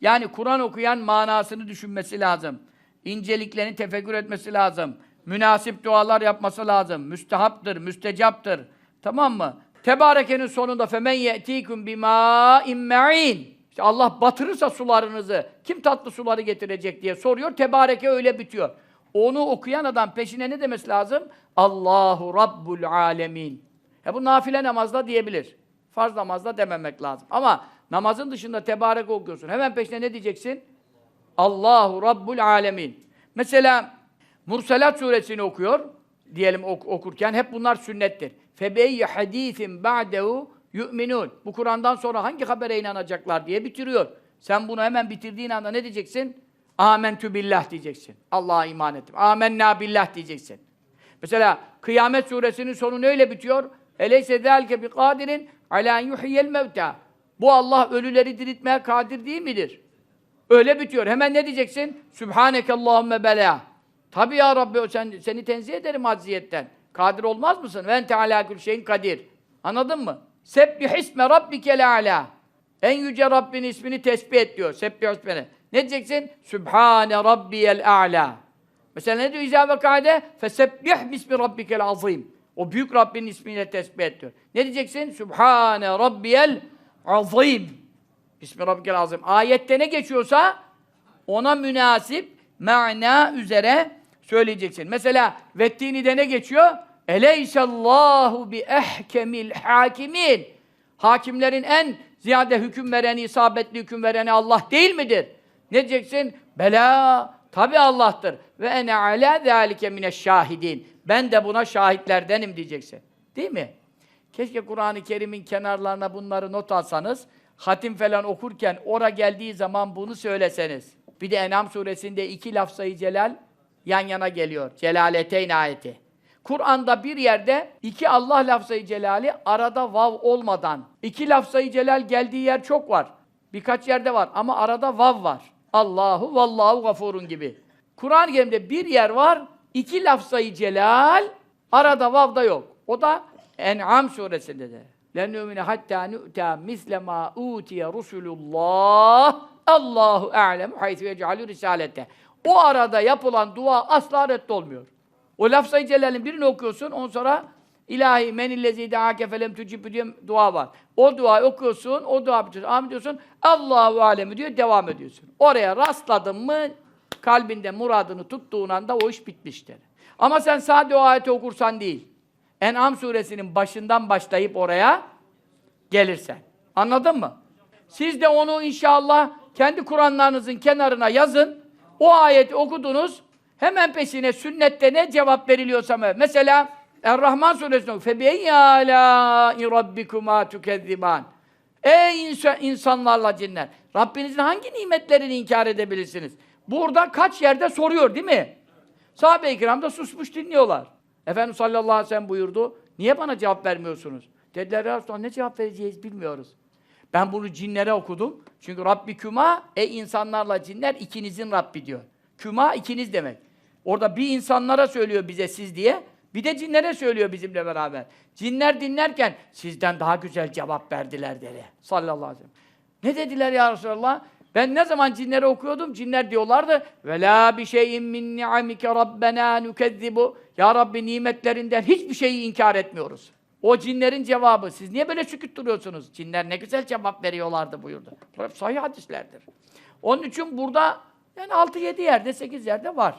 Yani Kur'an okuyan manasını düşünmesi lazım. İnceliklerini tefekkür etmesi lazım. Münasip dualar yapması lazım. Müstehaptır, müstecaptır. Tamam mı? Tebareke'nin sonunda femen ye'tikum bima imme'in. İşte Allah batırırsa sularınızı kim tatlı suları getirecek diye soruyor. Tebareke öyle bitiyor. Onu okuyan adam peşine ne demesi lazım? Allahu Rabbul Alemin. E bu nafile namazda diyebilir. Farz namazda dememek lazım. Ama namazın dışında tebarek okuyorsun. Hemen peşine ne diyeceksin? Allahu Rabbul Alemin. Mesela Murselat suresini okuyor diyelim ok- okurken hep bunlar sünnettir. Febeyyi hadisin ba'dehu yu'minun. Bu Kur'an'dan sonra hangi habere inanacaklar diye bitiriyor. Sen bunu hemen bitirdiğin anda ne diyeceksin? Amentü billah diyeceksin. Allah'a iman ettim. Amenna billah diyeceksin. Mesela Kıyamet suresinin sonu neyle bitiyor? Eleyse zâlike bi kadirin alâ yuhyel mevtâ. Bu Allah ölüleri diriltmeye kadir değil midir? Öyle bitiyor. Hemen ne diyeceksin? Sübhaneke Allahümme belâ. Tabi ya Rabbi sen, seni tenzih ederim acziyetten. Kadir olmaz mısın? Ve ente alâ şeyin kadir. Anladın mı? Sebbih isme rabbikel âlâ. En yüce Rabbin ismini tesbih et diyor. Sebbih ismini. Ne diyeceksin? Sübhane rabbiyel a'lâ. Mesela ne diyor İzâ ve kaide? Fesebbih bismi rabbikel azim. O büyük Rabbin ismiyle tesbih et diyor. Ne diyeceksin? Sübhane rabbiyel azim. Bismi rabbikel azim. Ayette ne geçiyorsa ona münasip mana üzere söyleyeceksin. Mesela Vettini'de ne geçiyor? Eleysallahu bi ehkemil hakimin. Hakimlerin en ziyade hüküm vereni, isabetli hüküm vereni Allah değil midir? Ne diyeceksin? Bela, tabi Allah'tır. Ve ene ala zâlike mineşşâhidîn. Ben de buna şahitlerdenim diyeceksin. Değil mi? Keşke Kur'an-ı Kerim'in kenarlarına bunları not alsanız, hatim falan okurken ora geldiği zaman bunu söyleseniz. Bir de En'am suresinde iki lafzayı celal yan yana geliyor. Celaleteyn ayeti. Kur'an'da bir yerde iki Allah lafzayı celali arada vav olmadan. iki lafzayı celal geldiği yer çok var. Birkaç yerde var ama arada vav var. Allahu vallahu gafurun gibi. Kur'an-ı Kerim'de bir yer var, iki lafzayı celal, arada vav da yok. O da En'am suresinde de. Len nu'mine hatta nu'ta misle ma utiye rusulullah Allahu a'lem haythu yec'alü risalete. O arada yapılan dua asla reddolmuyor. O laf sayı celalin birini okuyorsun, on sonra ilahi men illezî dâke felem tücibü diye dua var. O duayı okuyorsun, o dua bitiyorsun. Amin diyorsun, Allahu alemi diyor, devam ediyorsun. Oraya rastladın mı, kalbinde muradını tuttuğun anda o iş bitmiştir. Ama sen sadece o ayeti okursan değil. En'am suresinin başından başlayıp oraya gelirsen. Anladın mı? Siz de onu inşallah kendi Kur'anlarınızın kenarına yazın. O ayeti okudunuz. Hemen peşine sünnette ne cevap veriliyorsa mesela Er-Rahman suresinde febeyye ala rabbikuma tukezziban. Ey insan, insanlarla cinler. Rabbinizin hangi nimetlerini inkar edebilirsiniz? Burada kaç yerde soruyor değil mi? Sahabe-i kiram da susmuş dinliyorlar. Efendimiz sallallahu aleyhi ve sellem buyurdu. Niye bana cevap vermiyorsunuz? Dediler ya Resulallah ne cevap vereceğiz bilmiyoruz. Ben bunu cinlere okudum. Çünkü Rabbi küma, e insanlarla cinler ikinizin Rabbi diyor. Küma ikiniz demek. Orada bir insanlara söylüyor bize siz diye, bir de cinlere söylüyor bizimle beraber. Cinler dinlerken sizden daha güzel cevap verdiler dedi. Sallallahu aleyhi ve sellem. Ne dediler ya Resulallah? Ben ne zaman cinlere okuyordum, cinler diyorlardı ve la bi şeyin min ni'amike rabbena nukezzibu. Ya Rabbi nimetlerinden hiçbir şeyi inkar etmiyoruz. O cinlerin cevabı. Siz niye böyle sükut duruyorsunuz? Cinler ne güzel cevap veriyorlardı buyurdu. Bu sahih hadislerdir. Onun için burada yani 6-7 yerde, 8 yerde var.